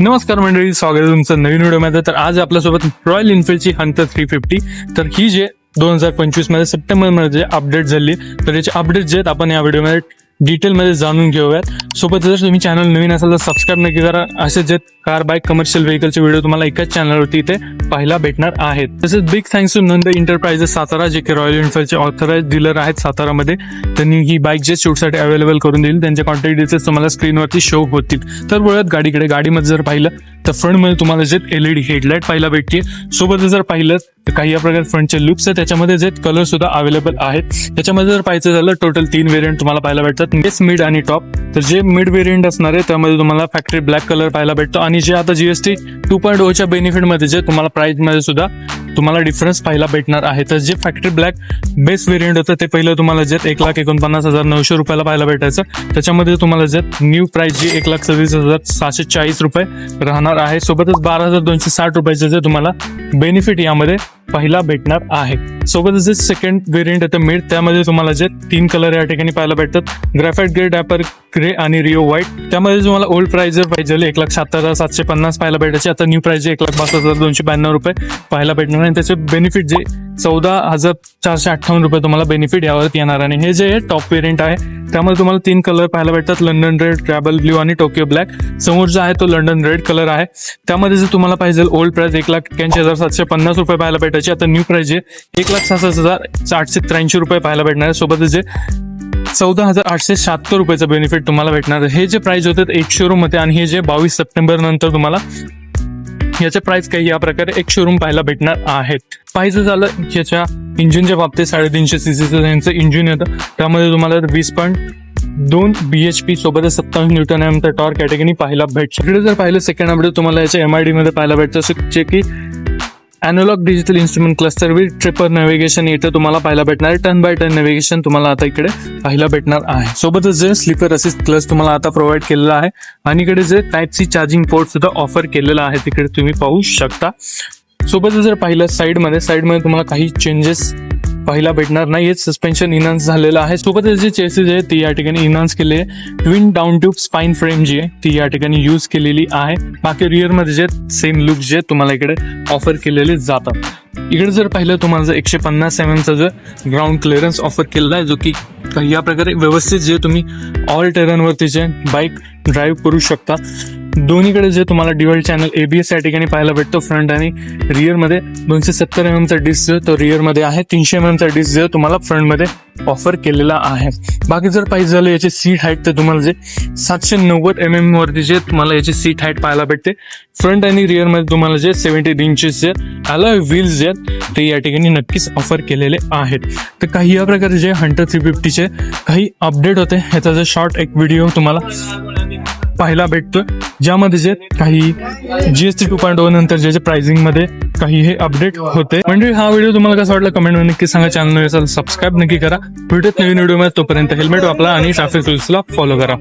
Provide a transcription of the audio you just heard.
नमस्कार मंडळी स्वागत आहे तुमचं नवीन व्हिडिओमध्ये. तर आज आपल्यासोबत रॉयल एनफिल्डची हंटर थ्री फिफ्टी तर ही जे दोन हजार पंचवीसमध्ये सप्टेंबर अपडेट झाली तर याचे अपडेट जे आहेत आपण या व्हिडिओमध्ये डिटेलमध्ये जाणून घेऊयात. सोबत जर तुम्ही चॅनल नवीन असाल तर सबस्क्राईब नक्की करा. असे जे कार बाईक कमर्शियल व्हेकलचे व्हिडिओ तुम्हाला एकाच चॅनलवरती इथे पाहायला भेटणार आहेत. तसेच big thanks to Nand enterprises Satara जे की रॉयल एनफिल्डचे ऑथराइज डीलर आहेत सातारामध्ये. त्यांनी ही बाईक जे शूटसाठी अवेलेबल करून दिली त्यांचे कॉन्टॅक्ट डिटेल्स तुम्हाला स्क्रीनवरती शो होतील. तर वळत गाडीकडे गाडीमध्ये जर पाहिलं तर फ्रंटमध्ये तुम्हाला जे एलईडी हेडलाईट पाहायला भेटते सोबत जर पाहिलं तर काही या प्रकारे फ्रंटचे लुक्स आहेत त्याच्यामध्ये जे कलर सुद्धा अवेलेबल आहेत. त्याच्यामध्ये जर पाहायचं झालं टोटल तीन वेरियंट तुम्हाला पाहायला भेटतात. बेस मिड आणि टॉप तर जे मिड वेरियंट असणार आहे त्यामध्ये तुम्हाला फॅक्टरी ब्लॅक कलर पाहायला भेटतो. आणि जे आता जीएसटी टू पॉईंट ओच्या बेनिफिटमध्ये जे तुम्हाला प्राईजमध्ये सुद्धा तुम्हाला डिफरन्स पाहायला भेटणार आहे. तर जे फॅक्टरी ब्लॅक बेस व्हेरियंट होतं ते पहिलं तुम्हाला जे एक लाख एकोणपन्नास हजार नऊशे रुपयाला पाहायला भेटायचं. त्याच्यामध्ये तुम्हाला जे न्यू प्राइस जी एक लाख सव्वीस हजार सहाशे चाळीस रुपये राहणार आहे. सोबतच बारा हजार दोनशे साठ रुपयाचं जे तुम्हाला बेनिफिट यामध्ये पहिला भेटणार आहे. सोबतच जे सेकंड वेरियंट येतं मिड त्यामध्ये तुम्हाला जे तीन कलर या ठिकाणी पाहायला भेटतात. ग्राफाईट ग्रे डॅपर ग्रे आणि रिओ व्हाईट त्यामध्ये तुम्हाला ओल्ड प्राइस जर पाहिजे एक लाख सात हजार सातशे पन्नास पाहायला भेटायचे. आता न्यू प्राइस एक लाख पाच हजार दोनशे ब्याण्णव रुपये पाहायला भेटणार आणि त्याचे बेनिफिट जे चौदा हजार चारशे अठ्ठावन्न रुपये तुम्हाला बेनिफिट यावरती येणार. आणि हे जे टॉप वेरियंट आहे त्यामध्ये तुम्हाला तीन कलर पाहायला भेटतात. लंडन रेड ट्रॅबल ब्ल्यू आणि टोकियो ब्लॅक समोर जो आहे तो लंडन रेड कलर आहे. त्यामध्ये जर तुम्हाला पाहिजे ओल्ड प्राइस एक लाख एक्क्याऐंशी हजार सातशे पन्नास रुपये पाहायला भेटायचे. आता न्यू प्राइस जे एक लाख सहासष्ट हजार आठशे त्र्याऐंशी रुपये पाहायला भेटणार आहे. सोबतच जे चौदा हजार आठशे शहात्तर रुपयाचा बेनिफिट तुम्हाला भेटणार हे जे प्राइस होते एक शोरूम आणि हे जे बावीस सप्टेंबर नंतर तुम्हाला याचे प्राइस काही या प्रकारे एक शोरूम पाहायला भेटणार आहेत. पाहिजे झालं याच्या इंजिनच्या बाबतीत साडेतीनशे सी सीचं यांचं इंजिन येतं. त्यामध्ये तुम्हाला वीस पॉईंट दोन बी एच पी सोबतच सत्तावीस न्यूटन एमचा तर टॉर कॅटेगरी पाहायला भेटतो. इकडे जर पाहिलं सेकंड अपडेट तुम्हाला याच्या एम आय डी मध्ये पाहायला भेटतं. असं जे की analog digital instrument cluster with tripper navigation इथे तुम्हाला पाहायला भेटणार. आहे टर्न बाय टर्न नॅव्हिगेशन तुम्हाला आता इकडे पाहायला भेटणार आहे. सोबतच जे स्लीपर असिस्ट क्लस तुम्हाला आता प्रोव्हाइड केलेला आहे. आणि इकडे जे टाईप सी चार्जिंग पोर्ट सुद्धा ऑफर केलेला आहे. तिकडे तुम्ही पाहू शकता. सोबतच जर पाहिलं साईडमध्ये साईडमध्ये तुम्हाला काही चेंजेस पाहायला भेटणार नाही सस्पेन्शन इनान्स झालेलं आहे. सोबतच जे चेसेस आहे ती या ठिकाणी इनान्स केले आहे. Twin down tube spine frame जी आहे ती या ठिकाणी यूज केलेली आहे. बाकी रिअरमध्ये जे सेम लुक जे तुम्हाला इकडे ऑफर केलेले जातात. इकडे जर पाहिलं तुम्हाला जर एकशे पन्नास एम एमचा जर ग्राउंड क्लिअरन्स ऑफर केलेला आहे जो की या प्रकारे व्यवस्थित जे तुम्ही ऑल टेरनवरती जे बाईक ड्राईव्ह करू शकता दोन्हीकडे जे तुम्हाला डिवल चॅनल एबीएस या ठिकाणी पाहायला भेटतो फ्रंट आणि रिअरमध्ये दोनशे सत्तर एम एमचा डिस्क जो तो रिअरमध्ये आहे. तीनशे एम एमचा डिस्क जो तुम्हाला फ्रंटमध्ये ऑफर केलेला आहे. बाकी जर पाहिजे झालं याची सीट हाईट तर तुम्हाला जे सातशे नव्वद एम एम वरती जे तुम्हाला याची सीट हाईट पाहायला भेटते. फ्रंट आणि रिअरमध्ये तुम्हाला जे सेव्हन्टी इंचेस जे अलॉय व्हील्स जे आहेत ते या ठिकाणी नक्कीच ऑफर केलेले आहेत. तर काही या प्रकारे जे हंटर थ्री फिफ्टीचे काही अपडेट होते ह्याचा जे शॉर्ट एक व्हिडिओ तुम्हाला पाहायला भेटतं ज्यामध्ये जे काही जीएसटी टू पॉईंट ओ नंतर जे प्राइसिंगमध्ये काही हे अपडेट होते. म्हणजे हा व्हिडिओ तुम्हाला कसा वाटला कमेंटमध्ये नक्की सांगा. चॅनल असाल सबस्क्राईब नक्की करा. भेटत नवीन व्हिडिओमध्ये. तोपर्यंत हेल्मेट वापरा आणि ट्रॅफिक रुल्सला फॉलो करा.